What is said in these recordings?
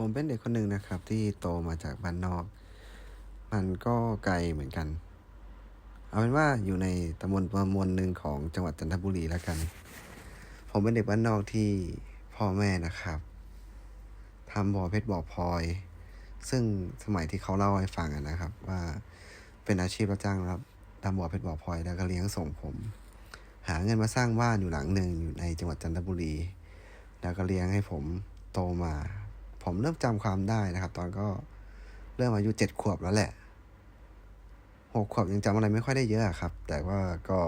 ผมเป็นเด็กคนหนึ่งนะครับ ที่โตมาจากบ้านนอก มันก็ไกลเหมือนกัน เอาเป็นว่าอยู่ในตำบลประมวลหนึ่งของจังหวัดจันทบุรีแล้วกัน ผมเป็นเด็กบ้านนอกที่พ่อแม่นะครับทำบ่อเพชรบ่อพลอย ซึ่งสมัยที่เขาเล่าให้ฟังนะครับ ว่าเป็นอาชีพรับจ้างรับทำบ่อเพชรบ่อพลอยแล้วก็เลี้ยงส่งผม หาเงินมาสร้างบ้านอยู่หลังหนึ่งอยู่ในจังหวัดจันทบุรี แล้วก็เลี้ยงให้ผมโตมา ผมเริ่มจำความได้นะครับ ตอนก็เริ่มอายุเจ็ดขวบแล้วแหละหกขวบยังจำอะไรไม่ค่อยได้เยอะครับ แต่ว่าก็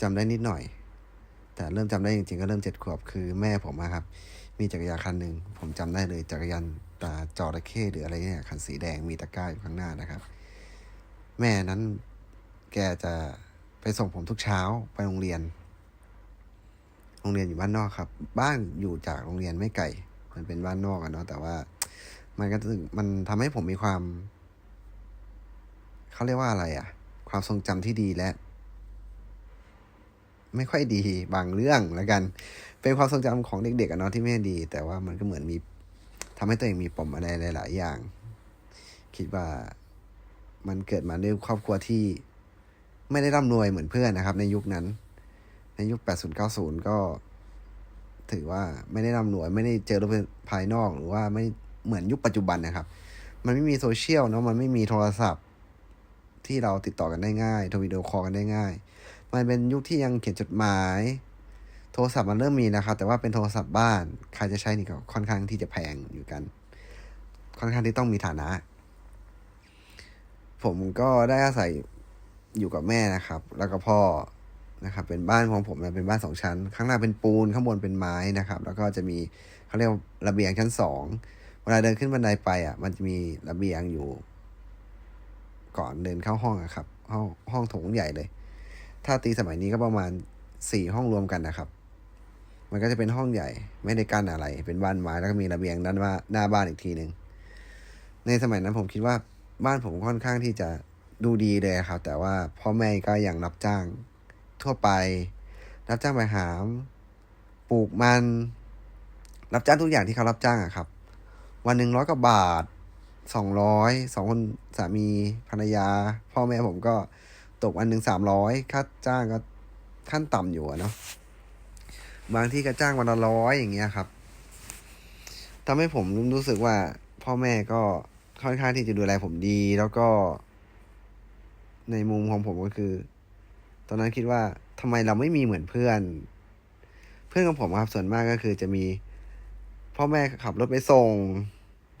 จำได้นิดหน่อย แต่เริ่มจำได้จริงๆก็เริ่มเจ็ดขวบคือแม่ผมอะครับ มีจักรยานคันหนึ่งผมจำได้เลยจักรยานตาจอระเข้หรืออะไรเนี่ยคันสีแดงมีตะกร้าอยู่ข้างหน้านะครับ แม่นั้นแกจะไปส่งผมทุกเช้าไปโรงเรียน โรงเรียนอยู่บ้านนอกครับ บ้านอยู่จากโรงเรียนไม่ไกล มันเป็นบ้านนอกอะเนาะแต่ว่า มันก็ถึงมันทำให้ผมมีความเขาเรียกว่าอะไรอะความทรงจำที่ดีและ ไม่ค่อยดีบางเรื่องแล้วกัน เป็นความทรงจำของเด็กๆอะเนาะที่ไม่ดี แต่ว่ามันก็เหมือนมีทำให้ตัวเองมีปมอะไรหลาย ๆ อย่าง คิดว่ามันเกิดมาด้วยครอบครัวที่ไม่ได้ร่ำรวยเหมือนเพื่อนนะครับ ในยุคนั้น ในยุค 80 90 ก็ ถือว่าไม่ได้ร่ำรวยไม่ได้เจอโลกภายนอก หรือว่าไม่เหมือนยุคปัจจุบันนะครับ มันไม่มีโซเชียลเนาะมันไม่มีโทรศัพท์ ที่เราติดต่อกันได้ง่ายโทรวิดีโอคอลกันได้ง่าย มันเป็นยุคที่ยังเขียนจดหมาย โทรศัพท์มันเริ่มมีนะครับ แต่ว่าเป็นโทรศัพท์บ้านใครจะใช้นี่ก็ค่อนข้างที่จะแพงอยู่กัน ค่อนข้างที่ต้องมีฐานะ ผมก็ได้อาศัยอยู่กับแม่นะครับ แล้วก็พ่อ นะครับเป็นบ้านของผมเนี่ยเป็นบ้านสองชั้น ข้างหน้าเป็นปูนข้างบนเป็นไม้นะครับ แล้วก็จะมีเขาเรียกระเบียงชั้นสองเวลาเดินขึ้นบันไดไปอะ มันจะมีระเบียงอยู่ ก่อนเดินเข้าห้องอะครับ ห้องห้องโถงใหญ่เลย ถ้าตีสมัยนี้ก็ประมาณสี่ห้องรวมกันนะครับ มันก็จะเป็นห้องใหญ่ ไม่ได้กั้นอะไร เป็นบ้านไม้แล้วก็มีระเบียงด้านว่าหน้าบ้านอีกทีหนึ่งในสมัยนั้นผมคิดว่าบ้านผมค่อนข้างที่จะดูดีเลยครับ แต่ว่าพ่อแม่ก็ยังรับจ้าง ทั่วไป รับจ้างไปหาม ปลูกมัน รับจ้างทุกอย่างที่เขารับจ้างอะครับ วันหนึ่งร้อยกว่าบาทสองร้อยสองคนสามีภรรยา พ่อแม่ผมก็ตกวันหนึ่งสามร้อยค่าจ้างก็ขั้นต่ำอยู่เนาะบางที่ก็จ้างวันละร้อยอย่างเงี้ยครับทำให้ผมรู้สึกว่า พ่อแม่ก็ค่อนข้างที่จะดูแลผมดี แล้วก็ ในมุมของผมก็คือ อนนั้นคิดว่าทำไมเราไม่มีเหมือนเพื่อน เพื่อนของผมครับส่วนมากก็คือจะมี พ่อแม่ขับรถไปส่ง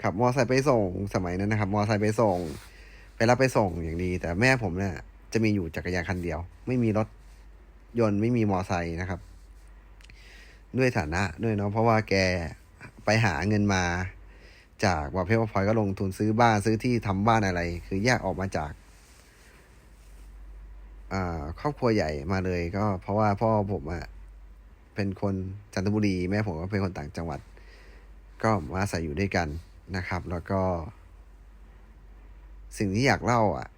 ขับมอไซค์ไปส่ง สมัยนั้นนะครับ มอไซค์ไปส่ง ไปรับไปส่งอย่างดี แต่แม่ผมเนี่ยจะมีอยู่จักรยานคันเดียว ไม่มีรถยนต์ไม่มีมอไซค์นะครับ ด้วยฐานะด้วยเนาะเพราะว่าแกไปหาเงินมา จากว่าเพชรพลอยก็ลงทุนซื้อบ้านซื้อที่ทำบ้านอะไร คือแยกออกมาจาก ครอบครัวใหญ่มาเลย ก็เพราะว่าพ่อผมอะเป็นคนจันทบุรีแม่ผมก็เป็นคนต่างจังหวัด ก็มาอาศัยอยู่ด้วยกันนะครับ แล้วก็ สิ่งที่อยากเล่าอะ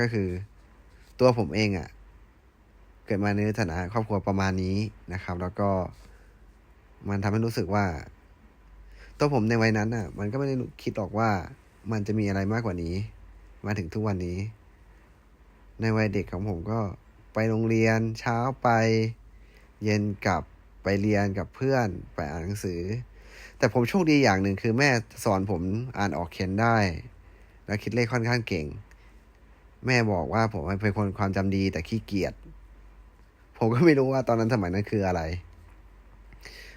ก็คือตัวผมเองอะ เกิดมาในฐานะครอบครัวประมาณนี้นะครับ แล้วก็มันทำให้รู้สึกว่า ตัวผมในวัยนั้นอะ มันก็ไม่ได้คิดหรอกว่ามันจะมีอะไรมากกว่านี้ มาถึงทุกวันนี้ ในวัยเด็กของผมก็ไปโรงเรียนเช้าไป เย็นกลับไปเรียนกับเพื่อนไปอ่านหนังสือ แต่ผมโชคดีอย่างหนึ่งคือแม่สอนผมอ่านออกเขียนได้ แล้วคิดเลขค่อนข้างเก่ง แม่บอกว่าผมเป็นคนความจำดีแต่ขี้เกียจผมก็ไม่รู้ว่าตอนนั้นสมัยนั้นคืออะไร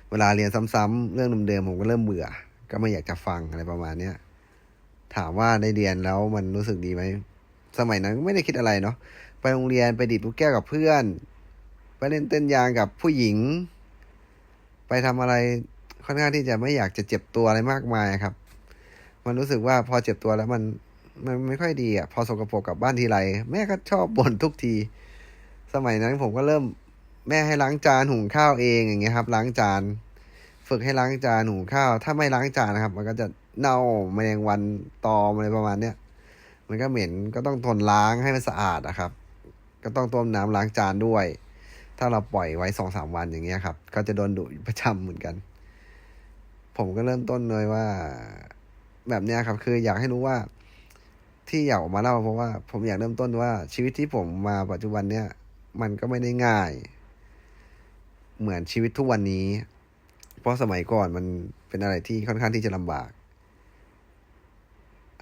เวลาเรียนซ้ำๆเรื่องเดิมๆผมก็เริ่มเบื่อ ก็ไม่อยากจะฟังอะไรประมาณเนี้ยถามว่าได้เรียนแล้วมันรู้สึกดีไหม สมัยนั้นก็ไม่ได้คิดอะไรเนาะไปโรงเรียนไปดีดลูกแก้วกับเพื่อน ไปเล่นเต้นยางกับผู้หญิง ไปทำอะไรค่อนข้างที่จะไม่อยากจะเจ็บตัวอะไรมากมายครับ มันรู้สึกว่าพอเจ็บตัวแล้วมันมันไม่ค่อยดีอะพอสกปรกกลับบ้านทีไรแม่ก็ชอบบ่นทุกที สมัยนั้นผมก็เริ่มแม่ให้ล้างจานหุงข้าวเองอย่างเงี้ยครับ ล้างจาน ฝึกให้ล้างจานหุงข้าว ถ้าไม่ล้างจานนะครับ มันก็จะเน่าแมลงวันตอมอะไรประมาณเนี้ย มันก็เหม็นก็ต้องทนล้างให้มันสะอาดนะครับ ก็ต้องต้มน้ำล้างจานด้วย ถ้าเราปล่อยไว้สองสามวันอย่างเงี้ยครับ ก็จะโดนดุประจำเหมือนกัน ผมก็เริ่มต้นเลยว่า แบบเนี้ยครับ คืออยากให้รู้ว่าที่อยากออกมาเล่าเพราะว่าผมอยากเริ่มต้นว่าชีวิตที่ผมมาปัจจุบันเนี้ยมันก็ไม่ได้ง่าย เหมือนชีวิตทุกวันนี้ เพราะสมัยก่อนมันเป็นอะไรที่ค่อนข้างที่จะลำบาก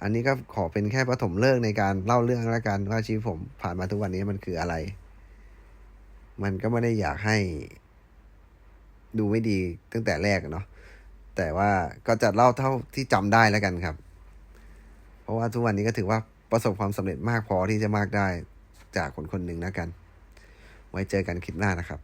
อันนี้ก็ขอเป็นแค่ปฐมฤกษ์ในการเล่าเรื่องแล้วกันว่าชีวิตผมผ่านมาทุกวันนี้มันคืออะไร มันก็ไม่ได้อยากให้ดูไม่ดีตั้งแต่แรกเนาะแต่ว่าก็จะเล่าเท่าที่จำได้แล้วกันครับ เพราะว่าทุกวันนี้ก็ถือว่าประสบความสำเร็จมากพอที่จะมากได้จากคนคนหนึ่งแล้วกัน ไว้เจอกันคลิปหน้านะครับ